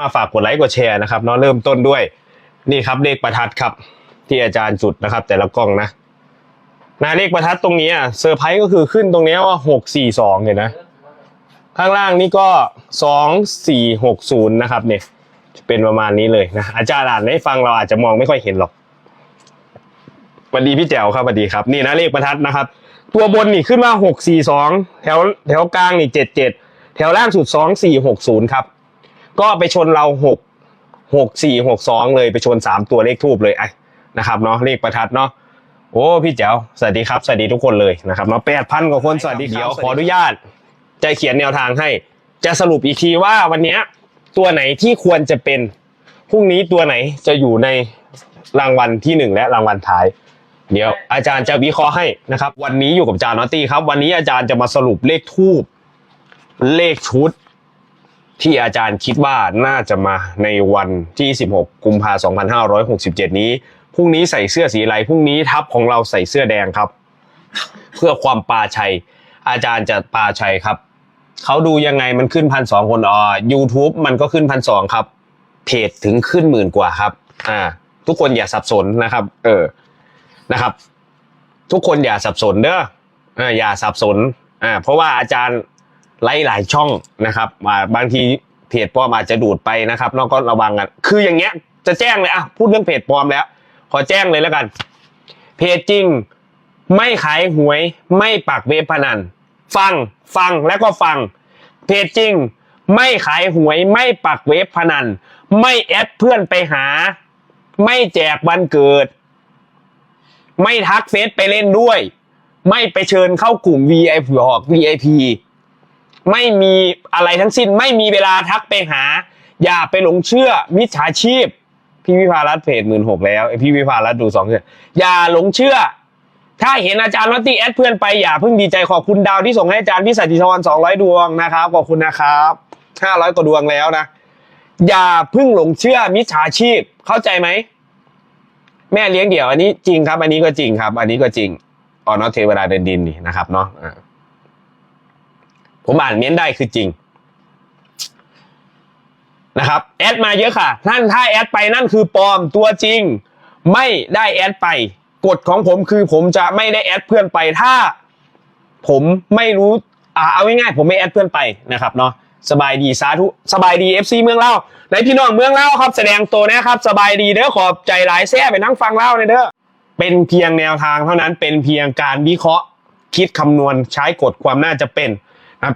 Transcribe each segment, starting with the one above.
มาฝากกดไลค์กดแชร์นะครับเนาะเริ่มต้นด้วยนี่ครับเลขประทัดครับ ที่อาจารย์จุดนะครับ แต่ละกล้องนะนะเลขประทัดตรงนี้อะเซอร์ไพรส์ก็คือขึ้นตรงนี้ว่าหกสี่สองเห็นนะ ข้างล่างนี่ก็สองสี่หกศูนย์นะครับ เนี่ยจะเป็นประมาณนี้เลยนะอาจารย์อ่านให้ฟังเราอาจจะมองไม่ค่อยเห็นหรอกสวัสดีพี่แจ๋วครับสวัสดีครับ นี่นะเลขประทัดนะครับ ตัวบนนี่ขึ้นมาหกสี่สองแถวแถวกลางนี่เจ็ดเจ็ดแถวล่างสุดสองสี่หกศูนย์ครับ ก็ไปชนเราหกหกสี่หกสองเลยไปชนสามตัวเลขทูบเลยไอ้นะครับเนาะเลขประทัดเนาะโอ้พี่แจ๋วสวัสดีครับสวัสดีทุกคนเลยนะครับเนาะแปดพันกว่าคนสวัสดีครับเดี๋ยวขออนุญาต จะเขียนแนวทางให้ จะสรุปอีกทีว่าวันเนี้ยตัวไหนที่ควรจะเป็นพรุ่งนี้ตัวไหนจะอยู่ในรางวัลที่หนึ่งและรางวัลท้าย เดี๋ยวอาจารย์จะวิเคราะห์ให้นะครับ วันนี้อยู่กับอาจารย์นอตตี้ครับ วันนี้อาจารย์จะมาสรุปเลขทูบเลขชุด ที่อาจารย์คิดว่าน่าจะมาในวันที่ 16 กุมภาพันธ์2567 นี้ พรุ่งนี้ใส่เสื้อสีอะไร พรุ่งนี้ทัพของเราใส่เสื้อแดงครับ เพื่อความปลาชัย อาจารย์จะปลาชัยครับ เขาดูยังไงมันขึ้นพันสองคนอ่อ YouTube มันก็ขึ้นพันสองครับ เพจถึงขึ้นหมื่นกว่าครับ อ่า ทุกคนอย่าสับสนนะครับ เออ นะครับ ทุกคนอย่าสับสนเด้อ อ่า อย่าสับสน อ่า เพราะว่าอาจารย์ หลายช่องนะครับาบางทีเพจปลอมอาจจะดูดไปนะครับนอกก็ระวังกันคืออย่างเงี้ยจะแจ้งเลยอะพูดเรื่องเพจปลอมแล้ว ขอแจ้งเลยแล้วกัน เพจจริง ไม่ขายหวย ไม่ปักเว็บพนัน ฟังฟังแล้วก็ฟัง เพจจริง ไม่ขายหวยไม่ปักเว็บพนัน ไม่แอดเพื่อนไปหา ไม่แจกวันเกิด ไม่ทักเฟซไปเล่นด้วย ไม่ไปเชิญเข้ากลุ่ม VIP หอก VIP ไม่มีอะไรทั้งสิ้น ไม่มีเวลาทักไปหา อย่าไปหลงเชื่อมิจฉาชีพ พี่วิภารัตเพจหมื่นหกแล้วพี่วิภารัตดูสองเดือนอย่าหลงเชื่อ ถ้าเห็นอาจารย์วัตตี้แอดเพื่อนไปอย่าเพิ่งดีใจขอบคุณดาวที่ส่งให้อาจารย์พิสัยติธรสองร้อยดวงนะครับขอบคุณนะครับห้าร้อยกว่าดวงแล้วนะอย่าเพิ่งหลงเชื่อมิจฉาชีพเข้าใจไหม แม่เลี้ยงเดี่ยว อันนี้จริงครับ อันนี้ก็จริงครับ อันนี้ก็จริงออนอเทวดาเดินดินนี่นะครับเนาะ ผมอ่านเม้นได้คือจริงนะครับแอดมาเยอะค่ะนั่นถ้าแอดไปนั่นคือปลอมตัวจริง ไม่ได้แอดไปกฎของผมคือผมจะไม่ได้แอดเพื่อนไปถ้า ผมไม่รู้อ่าเอาง่ายๆผมไม่แอดเพื่อนไปนะครับเนาะสบายดีสาธุสบายดี FC เมืองเล่าในพี่น้องเมืองเล่าครับแสดงตัวนะครับ สบายดีเด้อขอบใจหลายแซ่ไปนั่งฟังเล่าเลยเด้อเป็นเพียงแนวทางเท่านั้นเป็นเพียงการวิเคราะห์ คิดคำนวณใช้กฎความน่าจะเป็น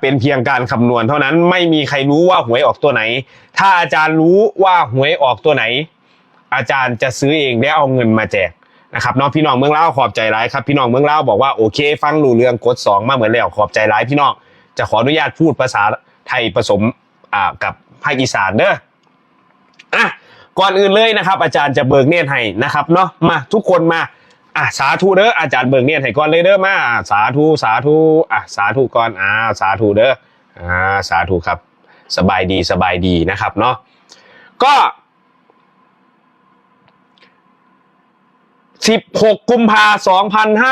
เป็นเพียงการคำนวณเท่านั้นไม่มีใครรู้ว่าหวยออกตัวไหน ถ้าอาจารย์รู้ว่าหวยออกตัวไหน อาจารย์จะซื้อเองและเอาเงินมาแจกนะครับน้องพี่น้องเมืองเล่าขอบใจร้ายครับพี่น้องเมืองเล่าบอกว่าโอเคฟังรู้เรื่องกดสองมาเหมือนแล้วขอบใจร้ายพี่น้องจะขออนุญาตพูดภาษาไทยผสมอ่ากับภาคอีสานเด้ออะก่อนอื่นเลยนะครับ อาจารย์จะเบิกเนตรให้นะครับเนาะมาทุกคนมา อะสาธุเด้ออาจารย์เบิกเนตรให้ก่อนเลยเด้อมาสาธุสาธุอะสาธุก่อนอ่าสาธุเด้ออ่าสาธุครับ สบายดีสบายดีนะครับเนาะก็16กุมภา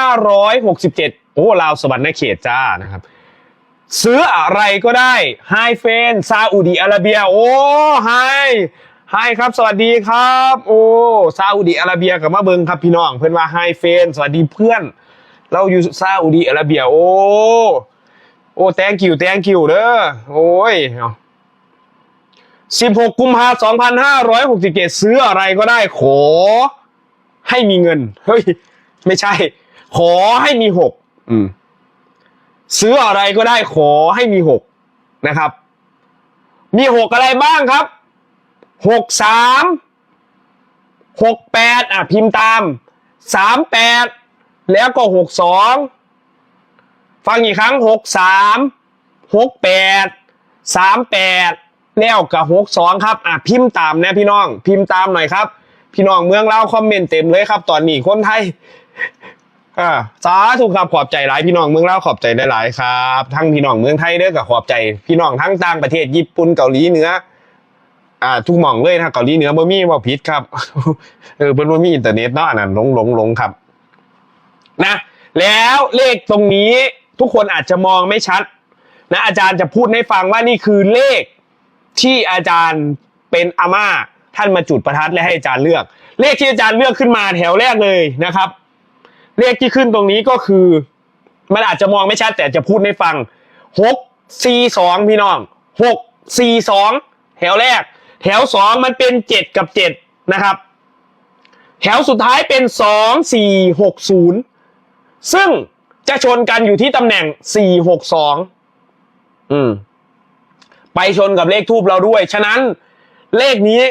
2567โอ้ลาวสวรรค์เขตจ้านะครับ ซื้ออะไรก็ได้ไฮเฟนซาอุดีอาระเบีย โอ้ไฮ ไฮครับ สวัสดีครับ โอ้ซาอุดีอาระเบียกับมาเบิงครับพี่น้อง เพื่อนว่าไฮเฟน สวัสดีเพื่อน เราอยู่ซาอุดีอาระเบีย โอ้ โอ้ thank you thank you เด้อ โอ้ยเอา16กุมภาพันธ์2567ซื้ออะไรก็ได้ขอ ให้มีเงิน เฮ้ย ไม่ใช่ ขอให้มีหกอืม ซื้ออะไรก็ได้ขอให้มีหกนะครับ มีหกอะไรบ้างครับ หกสามหกแปดอะพิมพ์ตามสามแปดแล้วก็หกสองฟังอีกครั้งหกสามหกแปดสามแปดแล้วกับหกสองครับอะพิมพ์ตามนะพี่น้อง พิมพ์ตามหน่อยครับ พี่น้องเมืองเล่าคอมเมนต์เต็มเลยครับ ตอนนี้คนไทยอ่าสาธุครับขอบใจหลายพี่น้องเมืองเล่าขอบใจได้หลายครับ ทั้งพี่น้องเมืองไทยเด้อกับขอบใจ พี่น้องทั้งต่างประเทศญี่ปุ่นเกาหลีเหนือ อ่าทุกหม่องเลยนะเกาหลีเหนือบ่มีบ่ผิดครับ เออเพิ่นบ่มีอินเทอร์เน็ตเนาะอันนั้นหลงหลงหลงครับ นะ แล้วเลขตรงนี้ทุกคนอาจจะมองไม่ชัด นะอาจารย์จะพูดให้ฟังว่านี่คือเลขที่อาจารย์เป็นอาม่าท่านมาจุดประทัดและให้อาจารย์เลือก เลขที่อาจารย์เลือกขึ้นมาแถวแรกเลยนะครับ เลขที่ขึ้นตรงนี้ก็คือ มันอาจจะมองไม่ชัดแต่จะพูดให้ฟังหกสี่สองพี่น้องหกสี่สองแถวแรก แถวสองมันเป็นเจ็ดกับเจ็ดนะครับ แถวสุดท้ายเป็นสองสี่หกศูนย์ซึ่งจะชนกันอยู่ที่ตำแหน่งสี่หกสองอืม ไปชนกับเลขทูบเราด้วย ฉะนั้นเลขนี้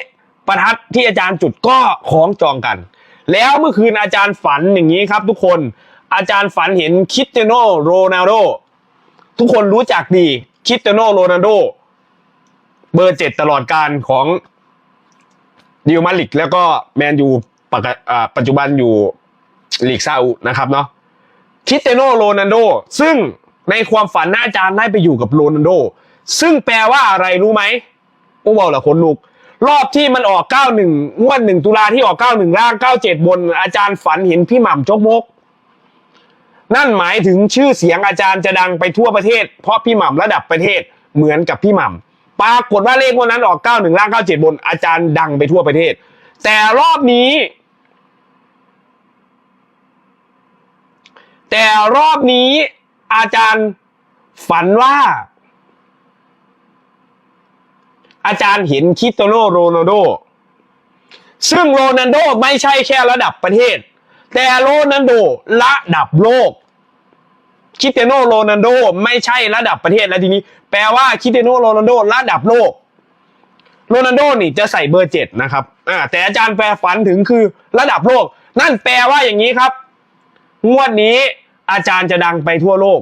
ประทัดที่อาจารย์จุดก็คล้องจองกัน แล้วเมื่อคืนอาจารย์ฝันอย่างนี้ครับ ทุกคนอาจารย์ฝันเห็นคริสเตโนโรนัลโดทุกคนรู้จักดีคริสเตโนโรนัลโด เบอร์เจ็ดตลอดการของดิวมาลิก แล้วก็แมนยูปัจจุบันอยู่ลีกซาอุนะครับเนาะคิเตโนโรนัลโด ซึ่งในความฝันหน้าอาจารย์ได้ไปอยู่กับโรนัลโด ซึ่งแปลว่าอะไรรู้ไหมโอ้บอกละคนลุก รอบที่มันออก 91งวดหนึ่งตุลาที่ออก 91 ล่าง 97 บน อาจารย์ฝันเห็นพี่หม่ำจกมก นั่นหมายถึงชื่อเสียงอาจารย์จะดังไปทั่วประเทศ เพราะพี่หม่ำระดับประเทศเหมือนกับพี่หม่ำ ปรากฏว่าเลขวันนั้นออก 91 ล่าง 97 บน อาจารย์ดังไปทั่วประเทศ แต่รอบนี้ แต่รอบนี้อาจารย์ฝันว่า อาจารย์เห็นคริสเตียโนโรนัลโด ซึ่งโรนัลโดไม่ใช่แค่ระดับประเทศ แต่โรนัลโดระดับโลก คริสเตียโนโรนัลโดไม่ใช่ระดับประเทศแล้วทีนี้ แปลว่าคริสเตียโนโรนัลโดระดับโลกโรนัลโดนี่จะใส่เบอร์เจ็ดนะครับอ่าแต่อาจารย์แปลฝันถึงคือระดับโลก นั่นแปลว่าอย่างนี้ครับ งวดนี้อาจารย์จะดังไปทั่วโลก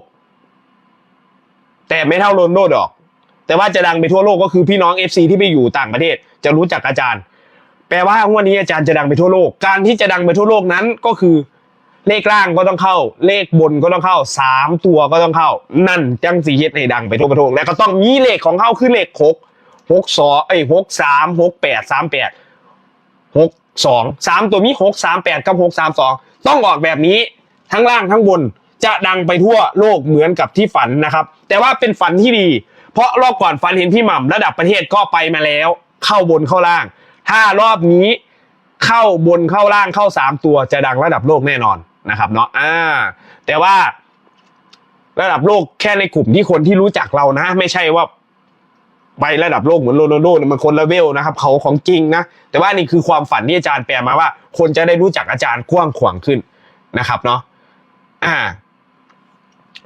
แต่ไม่เท่าโรนโดดอก แต่ว่าจะดังไปทั่วโลกก็คือพี่น้อง FC ที่ไปอยู่ต่างประเทศ จะรู้จักอาจารย์ แปลว่างวดนี้อาจารย์จะดังไปทั่วโลก การที่จะดังไปทั่วโลกนั้นก็คือ เลขล่างก็ต้องเข้า เลขบนก็ต้องเข้าสามตัวก็ต้องเข้า นั่นจังสีเฮ็ดให้ดังไปทั่วประเทศแล้วก็ต้องมีเลขของเข้าคือเลขหกหกสองเอ้ยหกสามหกแปดสามแปดหกสองสามตัวมีหกสามแปดกับหกสามสองต้องออกแบบนี้ทั้งล่างทั้งบนจะดังไปทั่วโลกเหมือนกับที่ฝันนะครับ แต่ว่าเป็นฝันที่ดี เพราะรอบก่อนฝันเห็นพี่หม่ำระดับประเทศก็ไปมาแล้ว เข้าบนเข้าล่าง ถ้ารอบนี้เข้าบนเข้าล่างเข้าสามตัวจะดังระดับโลกแน่นอน นะครับเนาะอ่า แต่ว่า ระดับโลกแค่ในกลุ่มที่คนที่รู้จักเรานะ ไม่ใช่ว่า ไประดับโลกเหมือนโรนัลโดเนี่ยมันคนละเวลนะครับ เขาของจริงนะแต่ว่านี่คือความฝันที่อาจารย์แปลมาว่า คนจะได้รู้จักอาจารย์กว้างขวางขึ้นนะครับ เนาะอ่า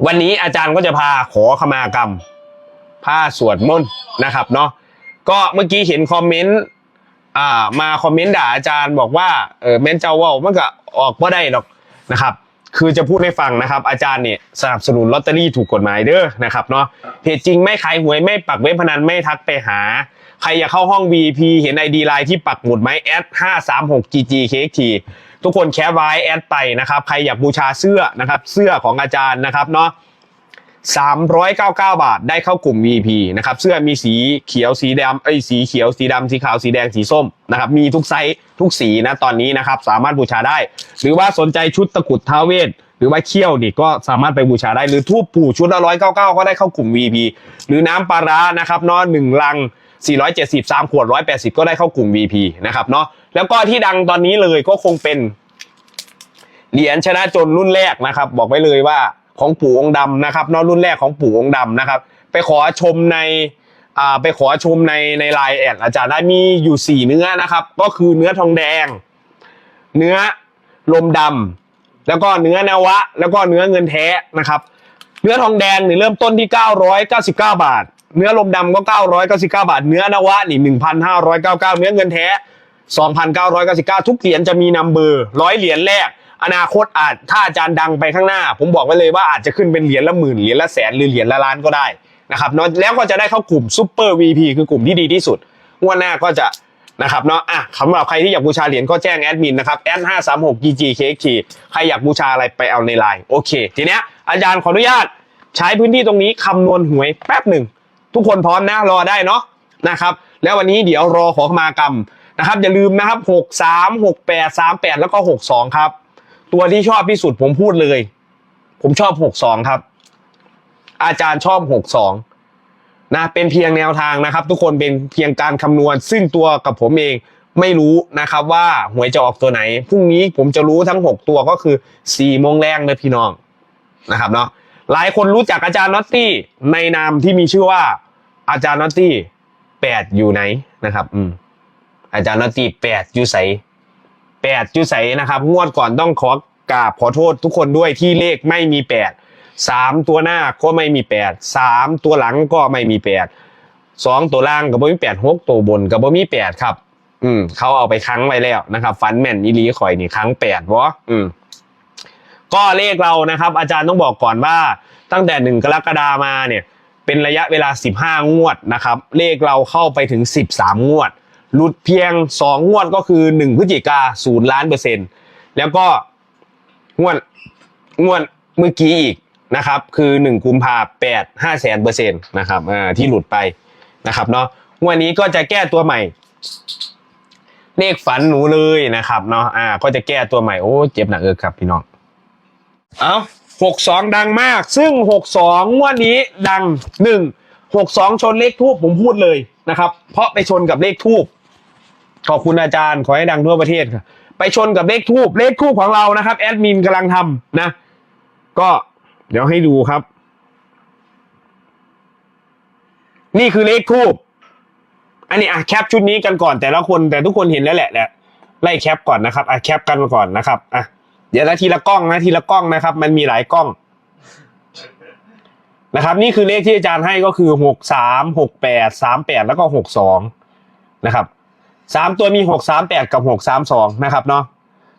วันนี้อาจารย์ก็จะพาขอขมากรรมพาสวดมนต์นะครับ เนาะก็เมื่อกี้เห็นคอมเมนต์อ่ามาคอมเมนต์ด่าอาจารย์บอกว่าเออแม่นเจ้าว่ามันก็ออกบ่ได้หรอก นะครับคือจะพูดให้ฟังนะครับ อาจารย์เนี่ยสนับสนุนลอตเตอรี่ถูกกฎหมายเด้อนะครับเนาะเพจจริงไม่ขายหวยไม่ปักเว็บพนันไม่ทักไปหา ใครอยากเข้าห้อง VIP เห็นไอดีไลน์ที่ปักหมุดไหมแอดห้าสามหก GGKT ทุกคนแคปไว้แอดไปนะครับ ใครอยากบูชาเสื้อนะครับ เสื้อของอาจารย์นะครับเนาะ 399 บาทได้เข้ากลุ่ม VIP นะครับเสื้อมีสีเขียวสีดำเอ้ยสีเขียวสีดำสีขาวสีแดงสีส้มนะครับมีทุกไซส์ทุกสีนะตอนนี้นะครับสามารถบูชาได้ หรือว่าสนใจชุดตะกุดท้าเวทหรือว่าเขี้ยวดิก็สามารถไปบูชาได้ หรือทูบปู่ชุดละร้อยเก้าเก้าก็ได้เข้ากลุ่ม VIP หรือน้ำปลาร้านะครับเนาะหนึ่งลัง 470 3ขวด 180 ก็ได้เข้ากลุ่ม VIP นะครับเนาะแล้วก็ที่ดังตอนนี้เลยก็คงเป็นเหรียญชนะจนรุ่นแรกนะครับ บอกไว้เลยว่า ของปู่องค์ดำนะครับนอรุ่นแรกของปู่องค์ดำนะครับ ไปขอชมในอ่าไปขอชมในในไลน์แอดอาจารย์ได้มีอยู่สี่เนื้อนะครับ ก็คือเนื้อทองแดง เนื้อลมดำแล้วก็เนื้อนวะ แล้วก็เนื้อเงินแท้นะครับ เนื้อทองแดงนี่เริ่มต้นที่ 999 บาท เนื้อลมดำก็ 999 บาท เนื้อนวะนี่1,599 เนื้อเงินแท้ 2,999 ทุกเหรียญจะมีนัมเบอร์ร้อยเหรียญแรก อนาคตอาจถ้าอาจารย์ดังไปข้างหน้า ผมบอกไว้เลยว่าอาจจะขึ้นเป็นเหรียญละหมื่นเหรียญละแสนหรือเหรียญละล้านก็ได้นะครับเนาะแล้วก็จะได้เข้ากลุ่มซูเปอร์ VP คือกลุ่มที่ดีที่สุดงวดหน้าก็จะนะครับเนาะอะสำหรับใครที่อยากบูชาเหรียญก็แจ้งแอดมินนะครับแอดห้าสามหก GGKT ใครอยากบูชาอะไรไปเอาในไลน์โอเค ทีเนี้ยอาจารย์ขออนุญาตใช้พื้นที่ตรงนี้คำนวณหวยแป๊บหนึ่ง ทุกคนพร้อมนะรอได้เนาะนะครับ แล้ววันนี้เดี๋ยวรอขอขมากรรมนะครับ อย่าลืมนะครับหกสามหกแปดสามแปดแล้วก็หกสองครับ ตัวที่ชอบที่สุดผมพูดเลย ผมชอบหกสองครับ อาจารย์ชอบหกสองนะเป็นเพียงแนวทางนะครับ ทุกคนเป็นเพียงการคำนวณ ซึ่งตัวกับผมเองไม่รู้นะครับว่าหวยจะออกตัวไหนพรุ่งนี้ผมจะรู้ทั้ง 6 ตัวก็คือ4ี่โมงแรงเลยพี่น้องนะครับเนาะหลายคนรู้จักอาจารย์น็อตตี้ในนามที่มีชื่อว่า อาจารย์น็อตตี้แปดอยู่ไหนนะครับ อืมอาจารย์น็อตตี้แปดอยู่ใส แปดใสนะครับ งวดก่อนต้องขอกราบขอโทษทุกคนด้วยที่เลขไม่มีแปดสามตัวหน้าก็ไม่มีแปดสามตัวหลังก็ไม่มีแปดสองตัวล่างกับบ่มีแปดหกตัวบนกับบ่มีแปดครับ อืมเขาเอาไปค้างไว้แล้วนะครับ ฟันแม่นอีลีข่อยนี่ค้างแปดวะอืมก็เลขเรานะครับ อาจารย์ต้องบอกก่อนว่าตั้งแต่หนึ่งกรกฎามาเนี่ยเป็นระยะเวลา 15 งวดนะครับ เลขเราเข้าไปถึง 13 งวด หลุดเพียง 2 งวดก็คือ 1 พฤศจิกาศูนย์ล้านเปอร์เซ็นต์แล้วก็งวดงวดเมื่อกี้อีกนะครับคือ 1 กุมภาแปดห้าแสนเปอร์เซ็นต์นะครับอ่าที่หลุดไปนะครับเนาะงวดนี้ก็จะแก้ตัวใหม่ เลขฝันหนูเลยนะครับเนาะอ่าก็จะแก้ตัวใหม่โอ้เจ็บหนักเออครับพี่น้องเอาหกสองดังมาก ซึ่งหกสองงวดนี้ดังหนึ่งหกสองชนเลขทูบผมพูดเลยนะครับ เพราะไปชนกับเลขทูบ ขอบคุณอาจารย์ขอให้ดังทั่วประเทศครับไปชนกับเลขทูบเลขทูบของเรานะครับ แอดมินกำลังทำนะ ก็เดี๋ยวให้ดูครับ นี่คือเลขทูบอันนี้อะแคปชุดนี้กันก่อนแต่ละคนแต่ทุกคนเห็นแล้วแหละแหละไล่แคปก่อนนะครับอะแคปกันก่อนนะครับอะเดี๋ยวนะทีละกล้องนะทีละกล้องนะครับ มันมีหลายกล้องนะครับ นี่คือเลขที่อาจารย์ให้ก็คือหกสามหกแปดสามแปดแล้วก็หกสองนะครับ สามตัวมีหกสามแปดกับหกสามสองนะครับเนาะ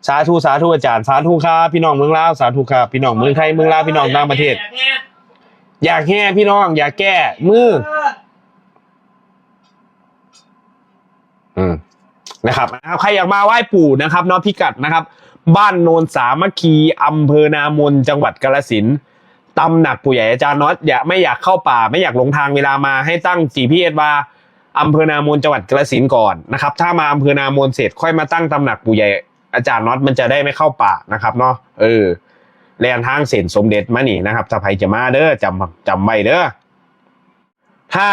สาธุสาธุอาจารย์สาธุครับพี่น้องเมืองลาวสาธุครับพี่น้องเมืองไทยเมืองลาวพี่น้องต่างประเทศ อยากแห่พี่น้อง อยากแก้มืออืมนะครับใครอยากมาไหว้ปู่นะครับเนาะพิกัดนะครับ บ้านโนนสามัคคีอำเภอนามนจังหวัดกาฬสินตำหนักปู่ใหญ่อาจารย์น็อตอย่าไม่อยากเข้าป่า ไม่อยากหลงทางเวลามาให้ตั้ง GPS ว่า อำเภอนามนจังหวัดกาฬสินก่อนนะครับ ถ้ามาอำเภอนามนเสร็จค่อยมาตั้งตำหนักปู่ใหญ่อาจารย์น็อตมันจะได้ไม่เข้าป่านะครับเนาะเออแลนทางเส้นสมเด็จมานี่นะครับถ้าใครจะมาเด้อจำจำไว้เด้อถ้า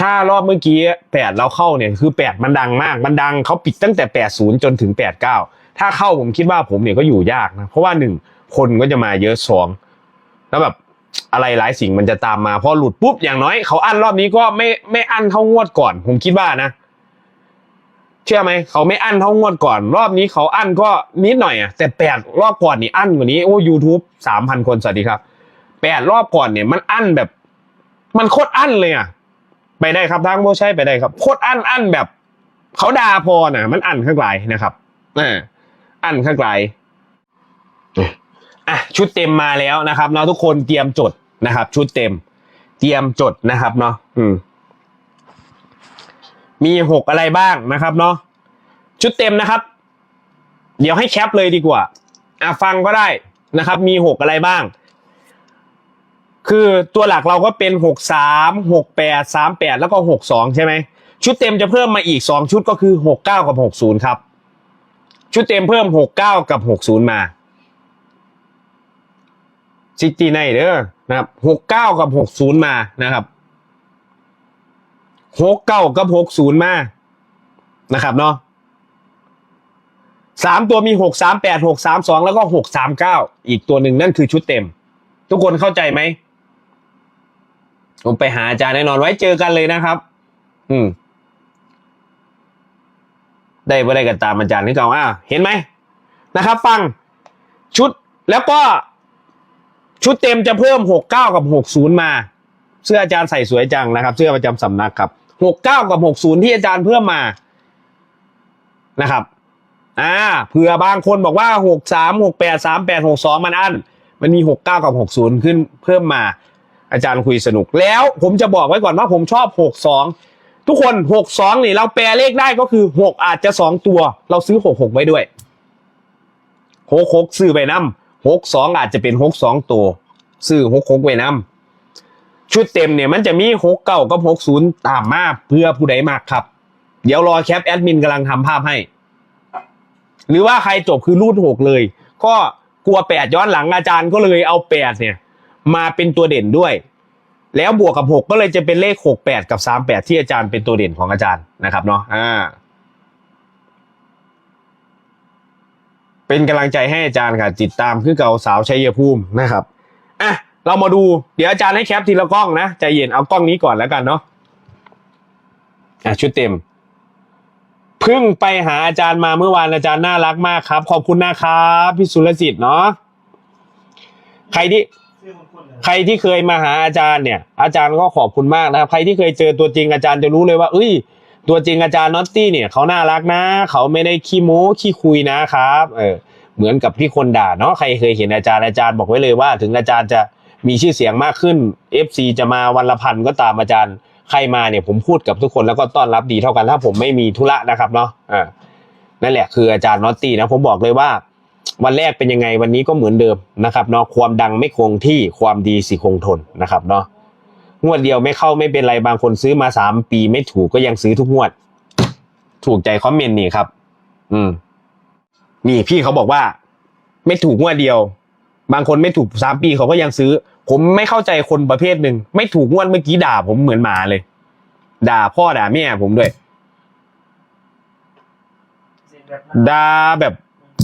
ถ้ารอบเมื่อกี้แปดเราเข้าเนี่ยคือแปดมันดังมากมันดังเขาปิดตั้งแต่แปดศูนย์จนถึงแปดเก้าถ้าเข้าผมคิดว่าผมเนี่ยก็อยู่ยากนะ เพราะว่าหนึ่งคนก็จะมาเยอะสองแล้วแบบ อะไรหลายสิ่งมันจะตามมาพอหลุดปุ๊บอย่างน้อยเขาอั้นรอบนี้ก็ไม่ไม่อั้นเท่างวดก่อน ผมคิดว่านะ เชื่อไหมเขาไม่อั้นเท่างวดก่อน รอบนี้เขาอั้นก็นิดหน่อยอะแต่แปดรอบก่อนนี่อั้นกว่านี้โอ้ยูทูบสามพันคนสวัสดีครับแปดรอบก่อนเนี่ยมันอั้นแบบ มันโคตรอั้นเลยอะไปได้ครับทางโบใช่ไปได้ครับโคตรอั้นอั้นแบบเขาด่าพอน่ะ มันอั้นข้างไกลนะครับอ่าอั้นข้างไกล อะชุดเต็มมาแล้วนะครับเนาะทุกคนเตรียมจดนะครับ ชุดเต็ม เตรียมจดนะครับเนาะอืม มีหกอะไรบ้างนะครับเนาะชุดเต็มนะครับ เดี๋ยวให้แคปเลยดีกว่าอะฟังก็ได้นะครับ มีหกอะไรบ้าง คือตัวหลักเราก็เป็นหกสามหกแปดสามแปดแล้วก็หกสองใช่ไหมชุดเต็มจะเพิ่มมาอีกสองชุดก็คือหกเก้ากับหกศูนย์ครับ ชุดเต็มเพิ่มหกเก้ากับหกศูนย์มา ซิตี้ไนเด้อนะครับหกเก้ากับหกศูนย์มานะครับหกเก้ากับหกศูนย์มานะครับเนาะสามตัวมีหกสามแปดหกสามสองแล้วก็หกสามเก้าอีกตัวหนึ่งนั่นคือชุดเต็ม ทุกคนเข้าใจไหมผมไปหาอาจารย์แน่นอนไว้เจอกันเลยนะครับ อืม ได้บ่ได้กันตามอาจารย์นี่เก่าอะเห็นไหมนะครับ ฟังชุดแล้วก็ ชุดเต็มจะเพิ่มหกเก้ากับหกศูนย์มา เสื้ออาจารย์ใส่สวยจังนะครับ เสื้อประจำสำนักครับหกเก้ากับหกศูนย์ที่อาจารย์เพิ่มมานะครับอ่าเผื่อบางคนบอกว่าหกสามหกแปดสามแปดหกสองมันอัน มันมีหกเก้ากับหกศูนย์ขึ้นเพิ่มมา อาจารย์คุยสนุกแล้วผมจะบอกไว้ก่อนว่าผมชอบหกสองทุกคนหกสองนี่เราแปลเลขได้ก็คือหกอาจจะสองตัว เราซื้อหกหกไว้ด้วยหกหกซื้อไปน้ำ หกสองอาจจะเป็นหกสองตัว ซื้อหกหกไว้น้ำชุดเต็มเนี่ยมันจะมีหกเก้ากับหกศูนย์ตามมาเพื่อผู้ใดมากครับ เดี๋ยวรอแคปแอดมินกำลังทำภาพให้ หรือว่าใครจบคือรูดหกเลย ก็กลัวแปดย้อนหลังอาจารย์ก็เลยเอาแปดเนี่ย มาเป็นตัวเด่นด้วย แล้วบวกกับหกก็เลยจะเป็นเลขหกแปดกับสามแปดที่อาจารย์เป็นตัวเด่นของอาจารย์นะครับเนาะอ่า เป็นกำลังใจให้อาจารย์ค่ะติดตามคือเก่าสาวชัยภูมินะครับอะเรามาดูเดี๋ยวอาจารย์ให้แคปทีละกล้องนะใจเย็นเอากล้องนี้ก่อนแล้วกันเนาะอะชุดเต็มเพิ่งไปหาอาจารย์มาเมื่อวานอาจารย์น่ารักมากครับ ขอบคุณนะครับพี่สุรสิทธิ์เนาะใครที่ใครที่เคยมาหาอาจารย์เนี่ย อาจารย์ก็ขอบคุณมากนะครับ ใครที่เคยเจอตัวจริงอาจารย์จะรู้เลยว่า เอ้ย ตัวจริงอาจารย์น็อตตี้เนี่ยเขาน่ารักนะ เขาไม่ได้ขี้โม้ขี้คุยนะครับเออเหมือนกับที่คนด่าเนาะใครเคยเห็นอาจารย์อาจารย์บอกไว้เลยว่า ถึงอาจารย์จะมีชื่อเสียงมากขึ้น FC จะมาวันละพันก็ตามอาจารย์ใครมาเนี่ยผมพูดกับทุกคนแล้วก็ต้อนรับดีเท่ากันถ้าผมไม่มีธุระนะครับเนาะอ่านั่นแหละคืออาจารย์น็อตตี้นะผมบอกเลยว่า วันแรกเป็นยังไงวันนี้ก็เหมือนเดิมนะครับเนาะความดังไม่คงที่ความดีสิคงทนนะครับเนาะ งวดเดียวไม่เข้าไม่เป็นไรบางคนซื้อมาสามปีไม่ถูกก็ยังซื้อทุกงวด ถูกใจคอมเมนต์นี่ครับ อืม นี่พี่เขาบอกว่า ไม่ถูกงวดเดียว บางคนไม่ถูกสามปีเขาก็ยังซื้อ ผมไม่เข้าใจคนประเภทหนึ่งไม่ถูกงวดเมื่อกี้ด่า ผมเหมือนหมาเลย ด่าพ่อด่าแม่ผมด้วยด่าแบบ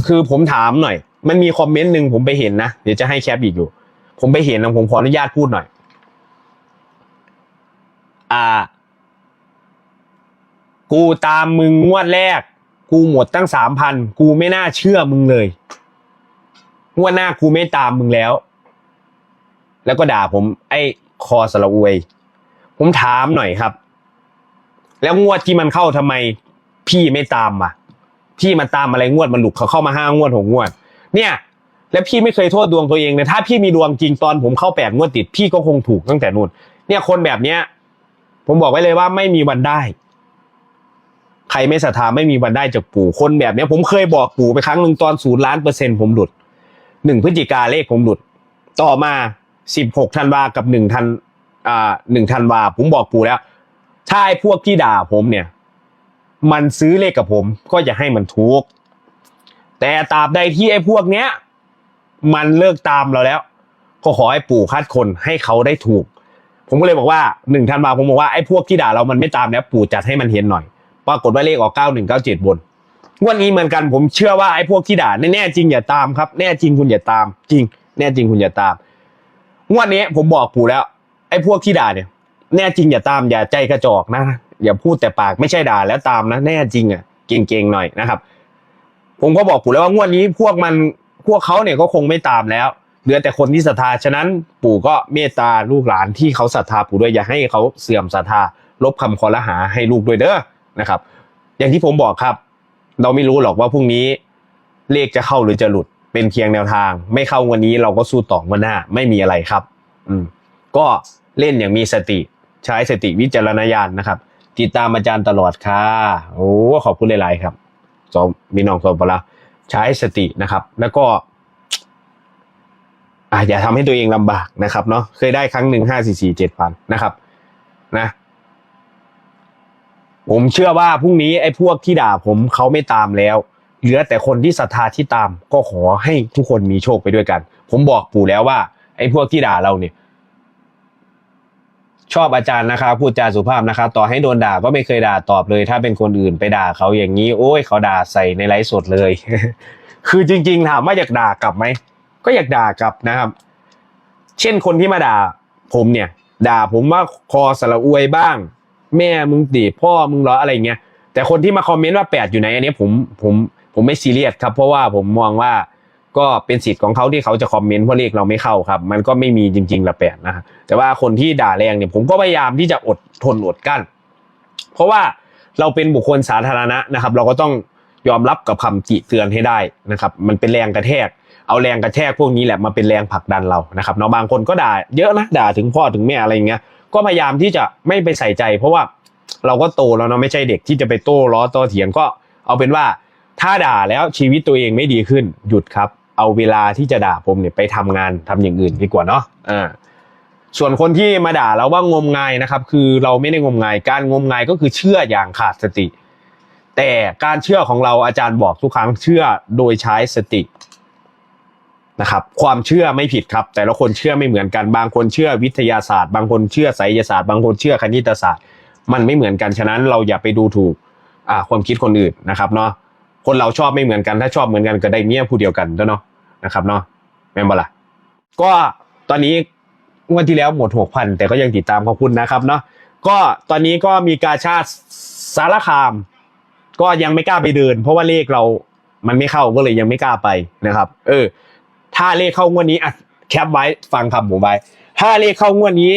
คือผมถามหน่อย มันมีคอมเมนต์หนึ่งผมไปเห็นนะเดี๋ยวจะให้แคปอีกอยู่ ผมไปเห็นนะผมขออนุญาตพูดหน่อย อ่า กูตามมึงงวดแรก กูหมดตั้งสามพันกูไม่น่าเชื่อมึงเลยงวดหน้ากูไม่ตามมึงแล้ว แล้วก็ด่าผม ไอ้คอสระอวย ผมถามหน่อยครับ แล้วงวดที่มันเข้าทำไม พี่ไม่ตามอะพี่มาตามอะไรงวดมันหลุดเขาเข้ามาห้างวดหกงวด เนี่ยแล้วพี่ไม่เคยโทษดวงตัวเองเลยถ้าพี่มีดวงจริงตอนผมเข้าแปดงวดติด พี่ก็คงถูกตั้งแต่นู่นเนี่ยคนแบบเนี้ย ผมบอกไว้เลยว่าไม่มีวันได้ ใครไม่ศรัทธาไม่มีวันได้จากปู่คนแบบนี้ผมเคยบอกปู่ไปครั้งหนึ่งตอนศูนย์ล้านเปอร์เซ็นต์ผมหลุดหนึ่งพฤศจิกาเลขผมหลุด ต่อมาสิบหกธันวากับหนึ่งธันอ่าหนึ่งธันวาผมบอกปู่แล้วถ้าไอ้พวกที่ด่าผมเนี่ย มันซื้อเลขกับผมก็จะให้มันถูกแต่ตราบใดที่ไอ้พวกเนี้ย มันเลิกตามเราแล้ว ก็ขอให้ปู่คัดคนให้เขาได้ถูก ผมก็เลยบอกว่าหนึ่งธันวาผมบอกว่าไอ้พวกที่ด่าเรามันไม่ตามแล้วปู่จัดให้มันเห็นหน่อย ปรากฏว่าเลขออกเก้าหนึ่งเก้าเจ็ดบนวันนี้เหมือนกันผมเชื่อว่าไอ้พวกที่ด่าแน่จริงอย่าตามครับแน่จริงคุณอย่าตาม จริง แน่จริงคุณอย่าตามวันนี้ผมบอกปู่แล้ว ไอ้พวกที่ด่าเนี่ย แน่จริงอย่าตามอย่าใจกระจอกนะอย่าพูดแต่ปากไม่ใช่ด่าแล้วตามนะแน่จริงอะเก่งๆหน่อยนะครับ ผมก็บอกปู่แล้วว่างวดนี้พวกมันพวกเขาเนี่ยก็คงไม่ตามแล้ว เหลือแต่คนที่ศรัทธาฉะนั้นปู่ก็เมตตาลูกหลานที่เขาศรัทธาปู่ด้วยอย่าให้เขาเสื่อมศรัทธาลบคำคอรหาให้ลูกด้วยเด้อนะครับ อย่างที่ผมบอกครับ เราไม่รู้หรอกว่าพรุ่งนี้เลขจะเข้าหรือจะหลุดเป็นเพียงแนวทาง ไม่เข้าวันนี้เราก็สู้ต่อวันหน้าไม่มีอะไรครับ อืมก็เล่นอย่างมีสติใช้สติวิจารณญาณนะครับ ติดตามอาจารย์ตลอดค่ะโอ้ขอบคุณหลาย ๆ ครับสองมีน้องสองปละใช้สตินะครับ แล้วก็ อ่าอย่าทำให้ตัวเองลำบากนะครับเนาะเคยได้ครั้งหนึ่งห้าสี่สี่เจ็ดพันนะครับ นะ ผมเชื่อว่าพรุ่งนี้ไอ้พวกที่ด่าผมเขาไม่ตามแล้ว เหลือแต่คนที่ศรัทธาที่ตาม ก็ขอให้ทุกคนมีโชคไปด้วยกัน ผมบอกปู่แล้วว่า ไอ้พวกที่ด่าเราเนี่ย ชอบอาจารย์นะครับพูดจาสุภาพนะครับต่อให้โดนด่าก็ไม่เคยด่าตอบเลย ถ้าเป็นคนอื่นไปด่าเขาอย่างนี้ โอ้ยเขาด่าใส่ในไลฟ์สดเลย คือจริง ๆ ถามว่าอยากด่ากลับไหม ก็อยากด่ากลับนะครับ เช่นคนที่มาด่าผมเนี่ย ด่าผมว่าคอสระอวยบ้าง แม่มึงตีพ่อมึงเหรออะไรเงี้ยแต่คนที่มาคอมเมนต์ว่าแปดอยู่ไหนอันนี้ผมผมผมไม่ซีเรียสครับ เพราะว่าผมมองว่าก็เป็นสิทธิ์ของเขาที่เขาจะคอมเมนต์เพราะเลขเราไม่เข้าครับ มันก็ไม่มีจริงๆละแปดนะฮะแต่ว่าคนที่ด่าแรงเนี่ยผมก็พยายามที่จะอดทนอดกั้น เพราะว่าเราเป็นบุคคลสาธารณะนะครับ เราก็ต้องยอมรับกับคำติเตือนให้ได้นะครับ มันเป็นแรงกระแทก เอาแรงกระแทกพวกนี้แหละมาเป็นแรงผลักดันเรานะครับเนาะบางคนก็ด่าเยอะนะด่าถึงพ่อถึงแม่อะไรอย่างเงี้ยก็พยายามที่จะไม่ไปใส่ใจ เพราะว่าเราก็โตแล้วเนาะไม่ใช่เด็กที่จะไปโต้ล้อโต้เถียงก็เอาเป็นว่าถ้าด่าแล้วชีวิตตัวเองไม่ดีขึ้นหยุดครับ เอาเวลาที่จะด่าผมเนี่ยไปทำงานทำอย่างอื่นดีกว่าเนาะอ่าส่วนคนที่มาด่าเราว่างมงายนะครับ คือเราไม่ได้งมงาย การงมงายก็คือเชื่ออย่างขาดสติ แต่การเชื่อของเราอาจารย์บอกทุกครั้งเชื่อโดยใช้สติ นะครับความเชื่อไม่ผิดครับ แต่ละคนเชื่อไม่เหมือนกันบางคนเชื่อวิทยาศาสตร์ บางคนเชื่อไสยศาสตร์ บางคนเชื่อคณิตศาสตร์ มันไม่เหมือนกันฉะนั้นเราอย่าไปดูถูกอ่าความคิดคนอื่นนะครับเนาะคนเราชอบไม่เหมือนกันถ้าชอบเหมือนกันก็ได้เมียผู้เดียวกันแล้วเนาะนะครับเนาะแม่นบ่ล่ะก็ตอนนี้งวดที่แล้วหมดหกพันแต่ก็ยังติดตามขอบคุณนะครับเนาะก็ตอนนี้ก็มีกาชาติสารคาม ก็ยังไม่กล้าไปเดิน เพราะว่าเลขเรามันไม่เข้าก็เลยยังไม่กล้าไปนะครับ เออ ถ้าเลขเข้างวดนี้อะแคปไว้ฟังคำผมไว้ถ้าเลขเข้างวดนี้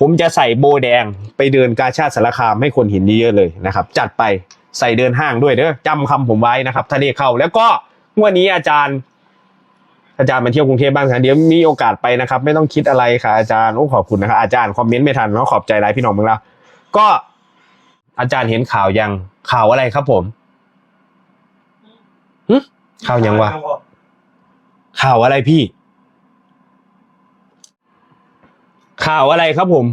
ผมจะใส่โบแดงไปเดินกาชาติสารคามให้คนเห็นเยอะเลยนะครับ จัดไปใส่เดินห้างด้วยเด้อจำคำผมไว้นะครับ ถ้าเลขเข้าแล้วก็งวดนี้อาจารย์ อาจารย์มาเที่ยวกรุงเทพบ้างครับเดี๋ยวมีโอกาสไปนะครับ ไม่ต้องคิดอะไรค่ะอาจารย์โอ้ขอบคุณนะครับอาจารย์คอมเมนต์ไม่ทันเนาะขอบใจหลายพี่น้องมึงแล้วก็อาจารย์เห็นข่าวยังข่าวอะไรครับผมข่าวยังวะ ข่าวอะไรพี่ ข่าวอะไรครับผม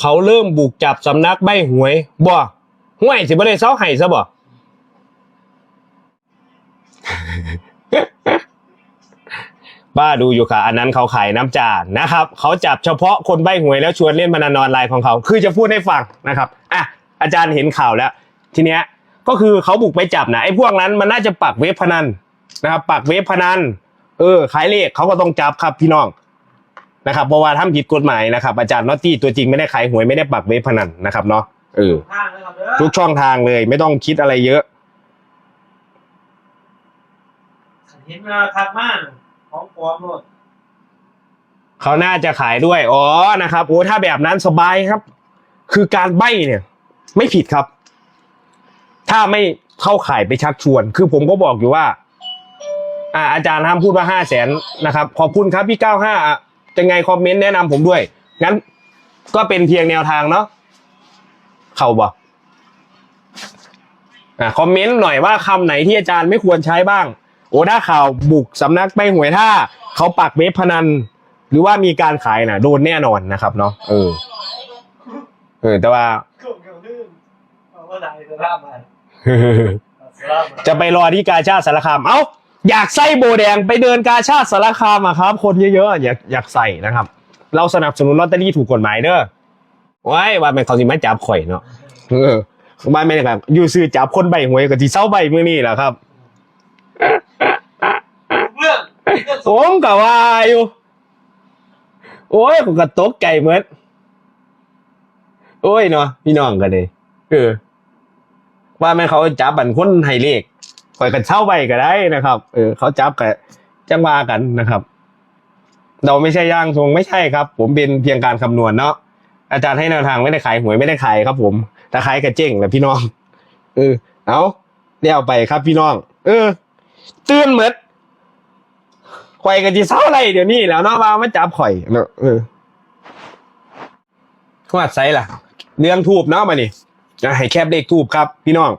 เขาเริ่มบุกจับสำนักใบหวยบ่ห่วยสิบ่ได้เซาไห้ซะบ่บ้าดูอยู่ค่ะ อันนั้นเขาขายน้ำจานนะครับ เขาจับเฉพาะคนใบหวยแล้วชวนเล่นพนันออนไลน์ของเขา คือจะพูดให้ฟังนะครับอะอาจารย์เห็นข่าวแล้ว ทีเนี้ยก็คือเขาบุกไปจับนะไอ้พวกนั้นมันน่าจะปักเว็บพนัน นะครับปักเว็บพนันเออขายเลขเขาก็ต้องจับครับพี่น้องนะครับเพราะว่าทำผิดกฎหมายนะครับอาจารย์นอตตี้ตัวจริงไม่ได้ขายหวยไม่ได้ปักเว็บพนันนะครับเนาะเออทางนะครับเด้อทุกช่องทางเลย ไม่ต้องคิดอะไรเยอะเห็นมาทักมากของปลอมหมดเขาน่าจะขายด้วยอ๋อนะครับโอ้ถ้าแบบนั้นสบายครับ คือการใบ้เนี่ย ไม่ผิดครับ ถ้าไม่เข้าข่ายไปชักชวน คือผมก็บอกอยู่ว่า อ่าอาจารย์ห้ามพูดว่าห้าแสนนะครับ ขอบคุณครับพี่เก้าห้าจะไงคอมเมนต์แนะนำผมด้วย งั้นก็เป็นเพียงแนวทางเนาะเข้าบ่อ่าคอมเมนต์หน่อยว่าคำไหนที่อาจารย์ไม่ควรใช้บ้าง โอ้ถ้าข่าวบุกสำนักไม่หวยถ้าเขาปักเว็บพนัน หรือว่ามีการขายน่ะ โดนแน่นอนนะครับเนาะเออเออแต่ว่ากลุ่มเกี่ยวนื่นเอาว่าไหนจะร่ามาจะร่ามาจะไปรอที่กาชาติสารคาม เอ้า อยากใส่โบแดงไปเดินกาชาติสารคามอะครับ คนเยอะๆอยากอยากใส่นะครับ เราสนับสนุนลอตเตอรี่ถูกกฎหมายเด้อไว้ว่าเป็นเขาสิมาจับข่อยเนาะเออบ้านไม่ได้ครับอยู่ซื้อจับคนใบหวยกับที่เศร้าใบมือนี่แหละครับเรื่องเรื่องผมก็ว่าอยู่โอ้ยผมก็ตกใจเหมือนโอ้ยเนาะพี่น้องกันเลยเออว่าแม่เขาจับบันคนให้เลข คอยกันเช่าใบก็ได้นะครับ เออเขาจับกับจังว่ากันนะครับ เราไม่ใช่ย่างทรงไม่ใช่ครับ ผมเป็นเพียงการคำนวณเนาะอาจารย์ให้แนวทางไม่ได้ขายหวยไม่ได้ขายครับ ผมถ้าขายกระเจ๊งแหละพี่น้อง เออ เอาเดี๋ยวไปครับพี่น้อง เออตื่นเหมือนข่อยกันจีเศร้าอะไรเดี๋ยวนี้แล้วเนาะว่ามาจับข่อยเนาะเออขวาดไซล่ะ เรื่องทูบเนาะมานี่จะให้แคบเลขทูบครับ พี่น้อง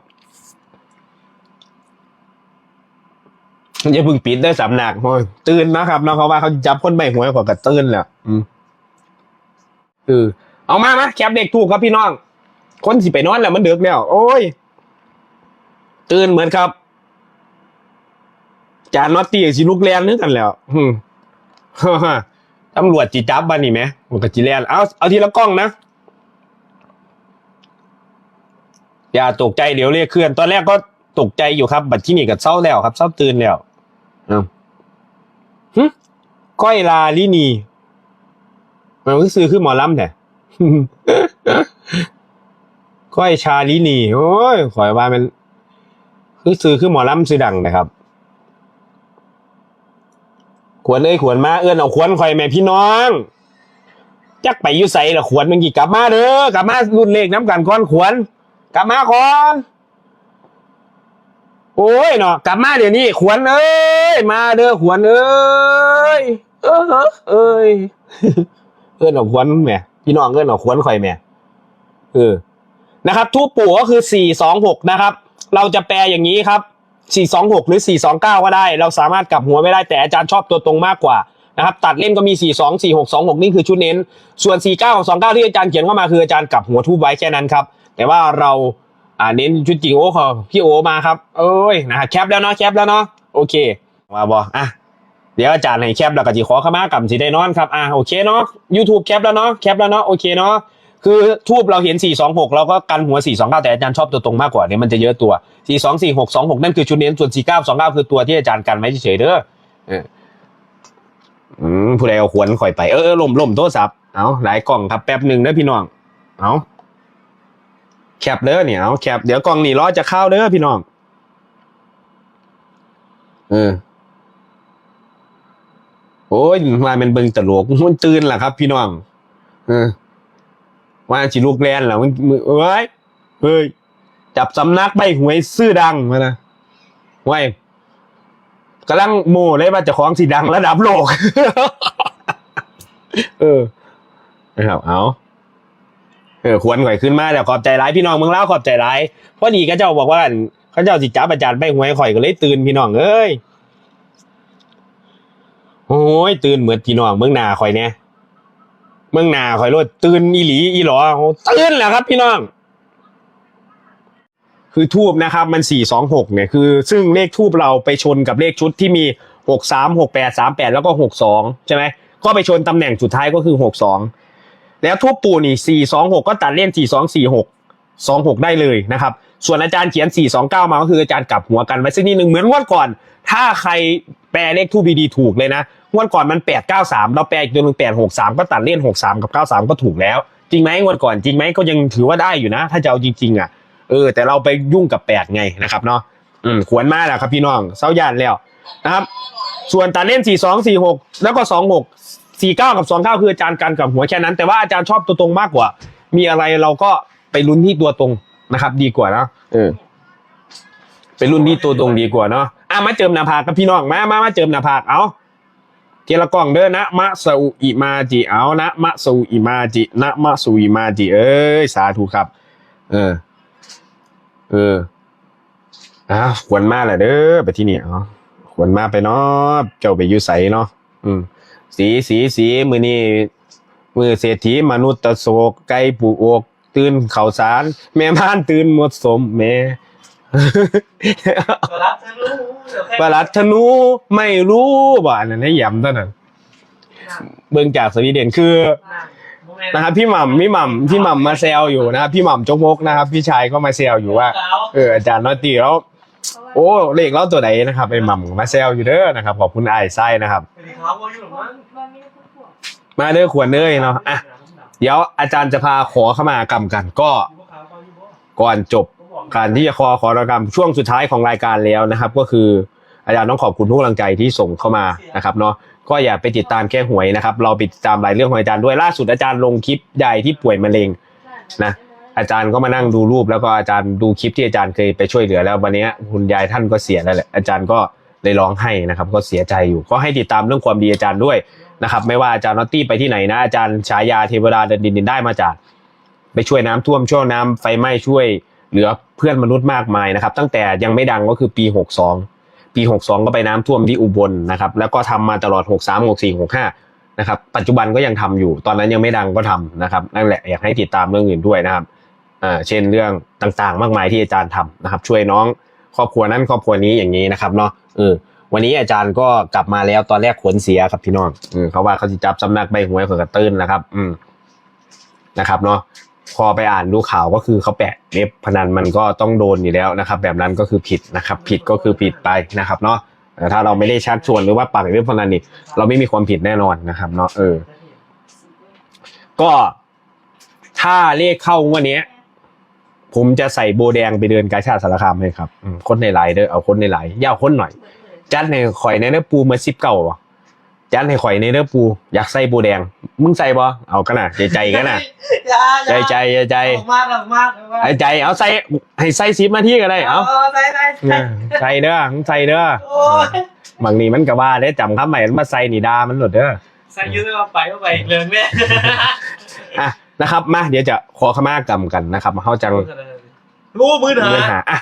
อย่าเพึ่งปิดได้สำนักโอ้ยตื่นนะครับเนาะเขาว่าเขาจับคนใบหวยกว่ากับตื่นแหละอืมเออเอามามาแคบเลขทูบครับพี่น้อง คนสิไปนอนแล้วมันเดึกแล้ว โอ้ย ตื่นเหมือนครับ จานนอตตี้กับสิลูกแลนนึกกันแล้ว อืมตำรวจจีจับบ้านนี่ไหมมันก็จีแลนเอาเอาทีละกล้องนะอย่าตกใจเดี๋ยวเรียกเคลื่อน ตอนแรกก็ตกใจอยู่ครับ บัดที่นี่ก็เศร้าแล้วครับเศร้าตื่นแล้ว หึก้อยลาลินี มันก็ซื้อขึ้นหมอลำแท้ก้อยชาลินี โอ้ยขอยว่ามัน คือซื้อขึ้นหมอลำซื้อดังนะครับ ขวนเอ้ยขวนมาเอื้อนเอาขวนคอยแม่พี่น้องจักไปยู่ใส่ละขวนมันกี่กลับมาเด้อกลับมารุ่นเลขน้ำกันก้อนขวนกลับมาก่อน โอ้ยเนาะกลับมาเดี๋ยวนี้ขวนเอ้ย มาเด้อขวนเอ้ย เออเอ้ย เอื้อนเอาขวนแม่พี่น้องเอื้อนเอาขวนคอยแม่เออนะครับ ทูปปู่ก็คือสี่สองหกนะครับ เราจะแปลอย่างนี้ครับ426หกหรือ429ก็ได้ เราสามารถกลับหัวไม่ได้แต่อาจารย์ชอบตัวตรงมากกว่านะครับตัดเล่นก็มี 42 46 26 นี่คือชุดเน้น ส่วน 49 29 ที่อาจารย์เขียนเข้ามาคืออาจารย์กลับหัวทูบไว้แค่นั้นครับ แต่ว่าเราอ่าเน้นชุดจริงโอ้ขอพี่โอมาครับ เอ้ยนะฮะแคปแล้วเนาะแคปแล้วเนาะโอเค ว่าบออะเดี๋ยวอาจารย์ให้แคปแล้วก็จีขอขมากรรมสิได้นอนครับอะโอเคเนาะ YouTube แคปแล้วเนาะแคปแล้วเนาะโอเคเนาะคือทูบเราเห็น 426 เราก็กันหัว 429 แต่อาจารย์ชอบตัวตรงมากกว่าเนี่ยมันจะเยอะตัว 424626 นั่นคือชุดเน้นส่วน 4929 คือตัวที่อาจารย์กันไว้เฉยๆเด้อเอออืมผู้ใดเอาขวนข่อยไปเออล่มล่มโทรศัพท์เอาหลายกล่องครับแป๊บหนึ่งเด้อพี่น้องเอาแคปเด้อเนี่ยเอาแคปเดี๋ยวกล่องนี่ล้อจะเข้าเด้อพี่น้องเออ โอ้ยมาเป็นเบิงตลกมันตื่นล่ะครับ พี่น้องเออว่าสิลูกแลนล่ะมันมือเอ้ยเฮ้ยจับสำนักใบหวยซื่อดังมานะไว้กำลังโม่เลยว่าจะของสีดังระดับโลก เออนะครับเอาเออควรข่อยขึ้นมาแต่ขอบใจร้ายพี่น้องเมืองเล่าวขอบใจร้ายพอดีก็เจ้าบอกว่าเขาเจ้าสิจับอาจารย์ใบหวยข่อยก็เลยตื่นพี่น้องเอ้ย โอ้ยตื่นเหมือนพี่น้องเมืองนาข่อยเนี่ยเมืองนาข่อยรถตื่นอีหลีอีหลอโอ้ตื่นแหละครับ พี่น้อง คือทูบนะครับ มันสี่สองหกเนี่ยคือ ซึ่งเลขทูบเราไปชนกับเลขชุดที่มีหกสามหกแปดสามแปดแล้วก็หกสองใช่ไหมก็ไปชนตำแหน่งสุดท้ายก็คือหกสองแล้วทูบปูนี่สี่สองหกก็ตัดเล่นสี่สองสี่หกสองหกได้เลยนะครับ ส่วนอาจารย์เขียนสี่สองเก้ามาก็คืออาจารย์กลับหัวกันไว้สักนิดหนึ่งเหมือนงวดก่อน ถ้าใคร แปลเลขทูบดีถูกเลยนะงวดก่อนมันแปดเก้าสามเราแปลอีกตัวหนึ่งแปดหกสามก็ตัดเล่นหกสามกับเก้าสามก็ถูกแล้ว จริงไหมงวดก่อนจริงไหมก็ยังถือว่าได้อยู่นะ ถ้าจะเอาจริง ๆ อะเออแต่เราไปยุ่งกับแปดไงนะครับเนาะอืมขวนมาแหละครับพี่น้องเศร้ายานแล้วนะครับส่วนตัดเล่นสี่สองสี่หกแล้วก็สองหกสี่เก้ากับสองเก้าคืออาจารย์กันกับหัวแค่นั้น แต่ว่าอาจารย์ชอบตัวตรงมากกว่า มีอะไรเราก็ไปลุ้นที่ตัวตรงนะครับ ดีกว่านะเออ ไปรุ่นที่ตัวตรงดีกว่าเนาะอะมาเจิมหน้าผากกับพี่น้องมามามาเจิมหน้าผากเอาเจละกล่องเด้อนะมะสูอิมาจิเอานะมะสูอิมาจินะมะสูอิมาจิเอ้ยสาธุครับ เออ เอออะควรมาแหละเด้อไปที่นี่เอ๋อควรมาไปเนาะเจ้าไปอยู่ใสเนาะอืม สีสีสีมือนี่มือเศรษฐีมนุษย์ตะโศกไก่ปูอก ตื่นเข่าสาร แม่บ้านตื่นหมดสมแม่ ประหลัดธนูเดี๋ยวแค่ประหลัดธนูไม่รู้ว่าอันนั้นให้ย้ำเท่านั้น เบิ่งจากสวีเดนคือนะครับพี่หม่ำพี่หม่ำพี่หม่ำมาแซวอยู่นะครับพี่หม่ำจกมกนะครับ พี่ชายก็มาแซวอยู่ว่าเอออาจารย์นอตตีแล้วโอ้เลขแล้วตัวไหนนะครับไอ้หม่ำมาแซวอยู่เด้อนะครับขอบคุณไอ้ไส้นะครับสวัสดีครับว่าอยู่หรือมั้งมาเด้อขวรเด้อเนาะอะเดี๋ยวอาจารย์จะพาขอเข้ามากรรมกันก็ ก่อนจบ การที่จะขอขอรกรรมช่วงสุดท้ายของรายการแล้วนะครับ ก็คืออาจารย์ต้องขอบคุณทุกกำลังใจที่ส่งเข้ามานะครับเนาะก็อย่าไปติดตามแค่หวยนะครับ เราไปติดตามรายเรื่องของอาจารย์ด้วยล่าสุดอาจารย์ลงคลิปใหญ่ที่ป่วยมะเร็งนะอาจารย์ก็มานั่งดูรูปแล้วก็อาจารย์ดูคลิปที่อาจารย์เคยไปช่วยเหลือแล้ววันนี้คุณยายท่านก็เสียแล้วแหละอาจารย์ก็เลยร้องไห้นะครับ ก็เสียใจอยู่ก็ให้ติดตามเรื่องความดีอาจารย์ด้วยนะครับ ไม่ว่าอาจารย์นอตตี้ไปที่ไหนนะอาจารย์ฉายาเทวดาเดินดินดินได้มาจาก ไปช่วยน้ำท่วมช่วงน้ำไฟไหม้ช่วย เหลือเพื่อนมนุษย์มากมายนะครับ ตั้งแต่ยังไม่ดังก็คือปี 62 ปี 62 ก็ไปน้ำท่วมที่อุบลนะครับ แล้วก็ทำมาตลอด 63 64 65 นะครับ ปัจจุบันก็ยังทำอยู่ ตอนนั้นยังไม่ดังก็ทำนะครับนั่นแหละอยากให้ติดตามเรื่องอื่นด้วยนะครับเช่นเรื่องต่างๆ มากมายที่อาจารย์ทำนะครับ ช่วยน้องครอบครัวนั้นครอบครัวนี้อย่างนี้นะครับเนาะเออวันนี้อาจารย์ก็กลับมาแล้วตอนแรกขนเสียครับพี่น้องเขาว่าเขาจะจับสำนักใบหวยขอยกระตื้นนะครับ อืมนะครับเนาะ พอไปอ่านดูข่าวก็คือเขาแปะเล็บพนันมันก็ต้องโดนอยู่แล้วนะครับ แบบนั้นก็คือผิดนะครับ ผิดก็คือผิดไปนะครับเนาะแต่ถ้าเราไม่ได้ชักชวนหรือว่าปักเว็บพนันนี่เราไม่มีความผิดแน่นอนนะครับเนาะเออ ก็ถ้าเลขเข้างวันนี้ผมจะใส่โบแดงไปเดินกาชาสารคามเลยครับคนในไลน์เด้อเอาคนในไลน์ยาเอาคนหน่อย จัดให้ข่อยในเนื้อปูมาซิบเก่าบ่ จัดให้ข่อยในเนื้อปูอยากใส่โบแดง มึงใส่บ่เอากันนะใจใจกันนะอย่าใจใจใจใจมากมากมากไอ้ใจเอาใส่ให้ใส่ซิปมาที่ก็ได้เอาใส่ใส่เออใส่เด้อมึงใส่เด้อโอ้ยบางนี้มันก็ว่าได้จำคำใหม่มาใส่นี่ดามันหลดเด้อใส่ยืดมาไปก็ไปเรื่องเนี่ยอะนะครับมาเดี๋ยวจะขอขมากรรมกันนะครับเขาจังรู้มือหนาเงินหาอะ